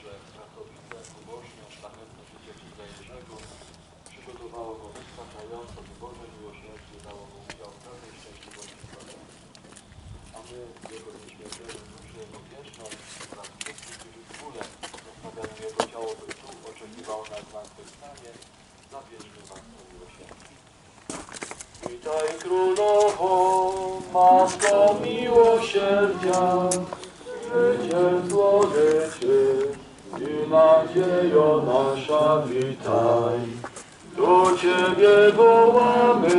że pracowite, pobożne, szlachetne życie księdza Jerzego przygotowało go wystarczająco, by Boże miłosierdzie dało mu udział w pełnej szczęśliwości. A my, Jego nieśmiertelną duszę, Jego wieczność oraz wszystkich, którzy w ogóle zostawiają Jego ciało, by tu oczekiwało na zmartwychwstanie, zabierzmy Was do miłosierdzia. Witaj Królowo, Matko miłosierdzia, życie i nadziejo nasza, witaj. Do Ciebie wołamy,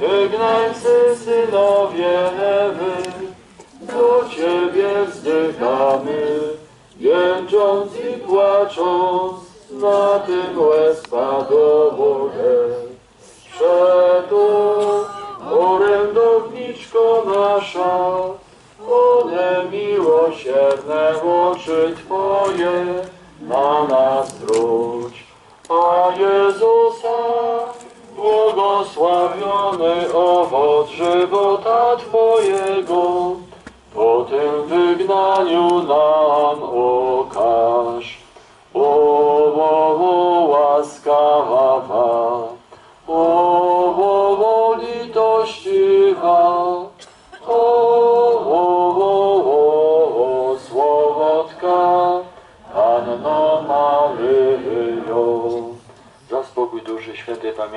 wygnańcy synowie Ewy, do Ciebie wzdychamy, jęcząc i płacząc, na tym łez padowodze. Przeto, orędowniczko nasza, one miłosierne oczy Twoje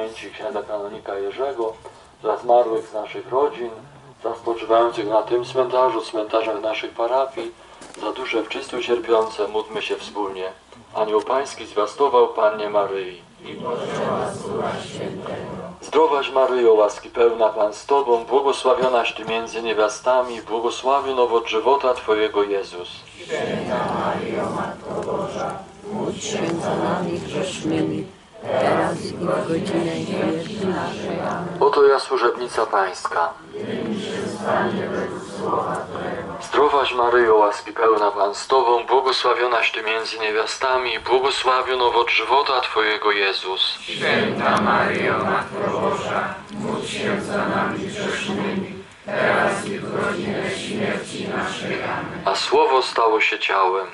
pamięci księdza kanonika Jerzego, za zmarłych z naszych rodzin, za spoczywających na tym cmentarzu, cmentarzach naszych parafii, za dusze czysto cierpiące, módlmy się wspólnie. Anioł Pański zwiastował Pannie Maryi. Zdrowaś Maryjo, łaski pełna Pan z Tobą, błogosławionaś Ty między niewiastami, błogosławion owoc żywota Twojego Jezus. Módl się za nami grzesznymi, teraz i w godzinę śmierci naszej. Oto ja służebnica Pańska. Zdrowaś Maryjo, łaski pełna Pan z Tobą, błogosławionaś Ty między niewiastami, błogosławion owoc żywota Twojego Jezus. Święta Maryjo, Matko Boża, módl się za nami grzesznymi, A Słowo stało się ciałem.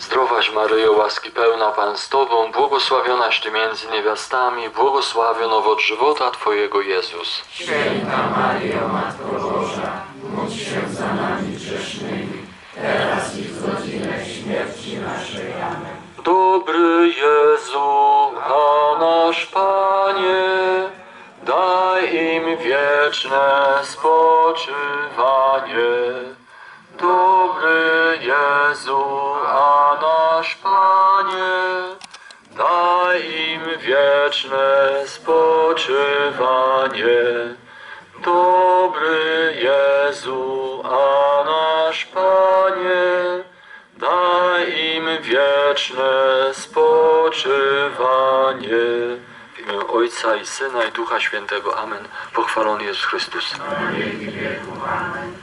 Zdrowaś Maryjo, łaski pełna Pan z Tobą, błogosławionaś Ty między niewiastami, błogosławion owoc żywota Twojego Jezus. Święta Maryjo, Matko Boża, módl się za nami grzesznymi, teraz i w godzinę śmierci naszej. Amen. Dobry Jezu, a nasz Panie, wieczne spoczywanie. Dobry Jezu, a nasz Panie, daj im wieczne spoczywanie. Dobry Jezu, a nasz Panie, daj im wieczne spoczywanie. Ojca i Syna i Ducha Świętego. Amen. Pochwalony Jezus Chrystus. Jeszcze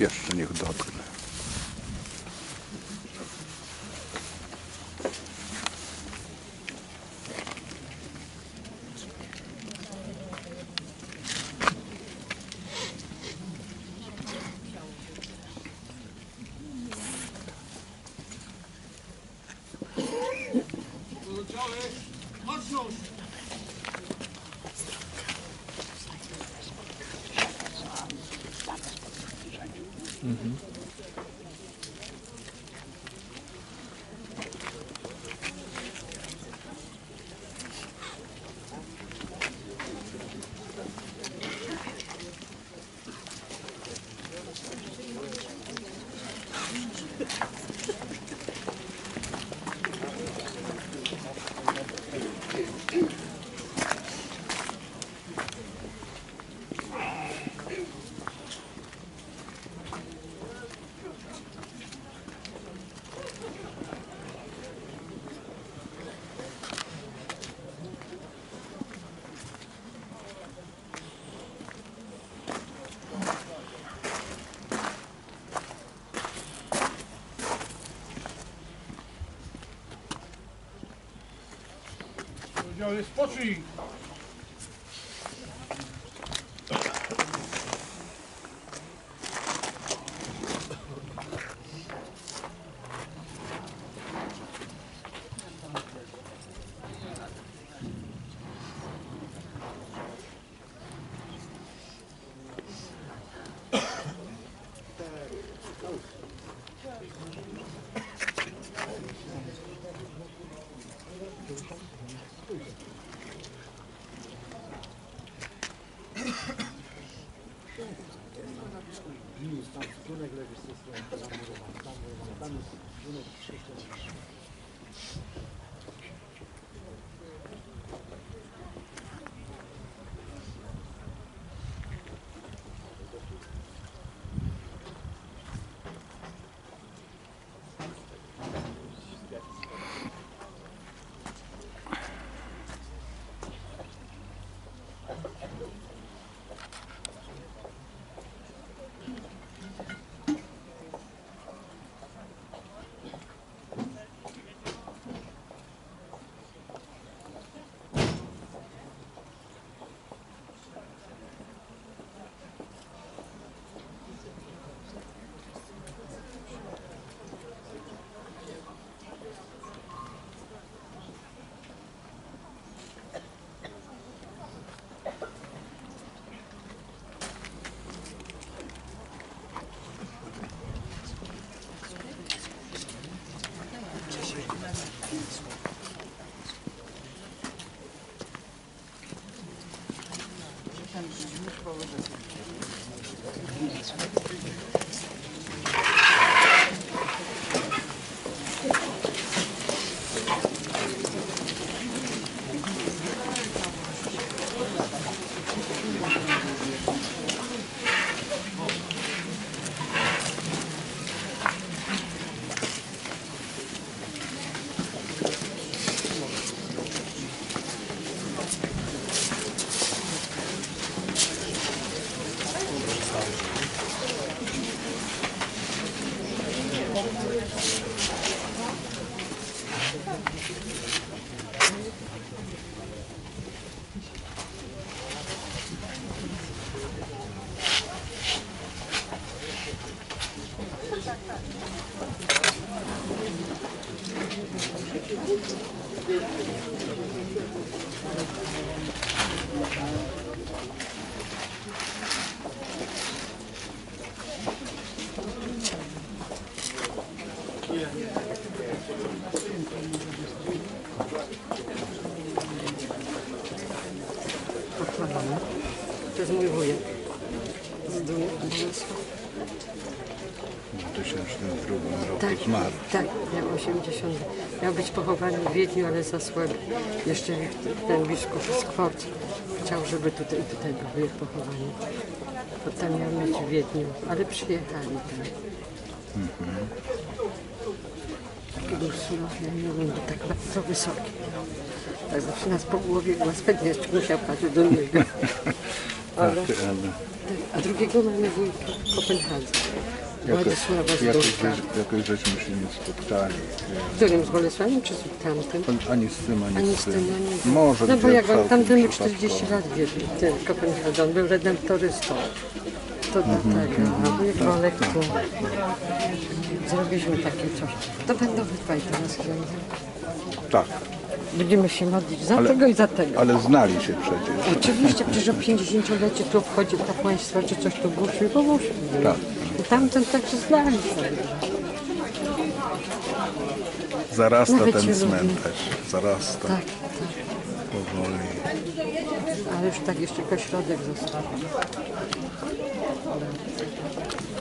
Кеш анекдот. Oddziały, spocznij! Thank you. To jest mój wujek. Z domu. 1982 roku tak, zmarł. Tak, miał 80. Miał być pochowany w Wiedniu, ale za słaby Jeszcze ten biskup Skwort chciał, żeby tutaj, tutaj był pochowany. Potem miał być w Wiedniu, ale przyjechali tam. Mhm. Ursula, ja nie będę tak bardzo wysoki. Tak zawsze nas po głowie głaskać, jeszcze musiał patrzeć do niego. Tak, ale, a drugiego mamy wujka w Kopenhadze jakoś, Władysława jakoś, Zdróżka. żeś- jakoś żeśmy się nie spotkali. W którym? Z Bolesławiem czy z tamtym? Ani z tym, ani, Ani z z tym. tym, ani Może No bo gdzie jak on całkiem tamtemu przypadkowo. 40 lat wiedzie, ten on był redemptorystą. To dlatego, a wujek Bolek tu. Zrobiliśmy takie coś. To będą wydbaj teraz księdza. Tak, Będziemy się modlić za tego i za tego. ale znali się przecież. Oczywiście, przecież o 50-lecie tu wchodzi kapłaństwo, czy coś tu głosił, bo głosił. Tak. Tamten także znali. Zarasta Nawet ten cmentarz, zarasta Tak, tak. powoli. Ale już tak jeszcze pośrodek został.